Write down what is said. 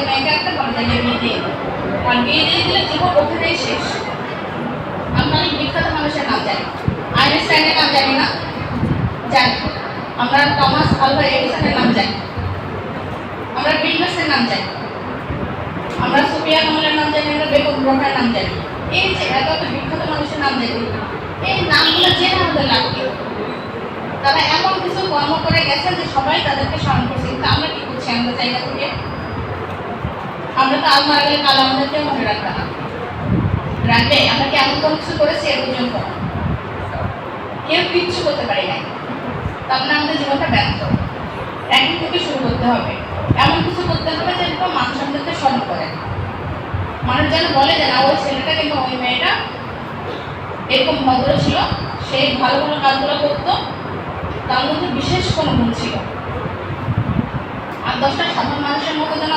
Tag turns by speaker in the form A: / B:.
A: তাকে মেয়েকে একটা ভালো জায়গায় বিয়ে দিয়ে কারণ বিয়ে দিয়ে দিলে জীবন ওখানেই শেষ। আমরা অনেক বিখ্যাত মানুষের নাম জানি। আইনস্টাইনের নাম জানি না। জানি। আমরা টমাস আলভা এডিসনের নাম জানি। আমরা বিল নাম জানি। আমরা সুফিয়া কামালের নাম জানি, আমরা বেগম রোকের নাম জানি। এই যে এত এত বিখ্যাত মানুষের নাম জানি। এই নামগুলো জেনে আমাদের কি তারা এমন কিছু কর্ম করে গেছেন যে সবাই তাদেরকে স্মরণ করছে। কিন্তু আমরা কি করছি? আমাদের জায়গা আমরা তো আল মারা গেলে কাল আমাদেরকেও মনে রাখবে রাখবে আমরা কি এমন কোনো কিছু করেছি এ পর্যন্ত কেউ কিচ্ছু করতে পারি নাই। তার মানে আমাদের জীবনটা ব্যর্থ। একদিন থেকে শুরু করতে হবে। এমন কিছু করতে হবে যে একদম মানুষ আমাদেরকে স্মরণ করে। মানুষ যেন বলে যে, না, ওই ছেলেটা কিংবা ওই মেয়েটা এরকম ভদ্র ছিল। সেই ভালো ভালো কাজগুলো করতো। তার মধ্যে বিশেষ কোনো গুণ ছিল আর দশটা সাধারণ মানুষের মতো যেন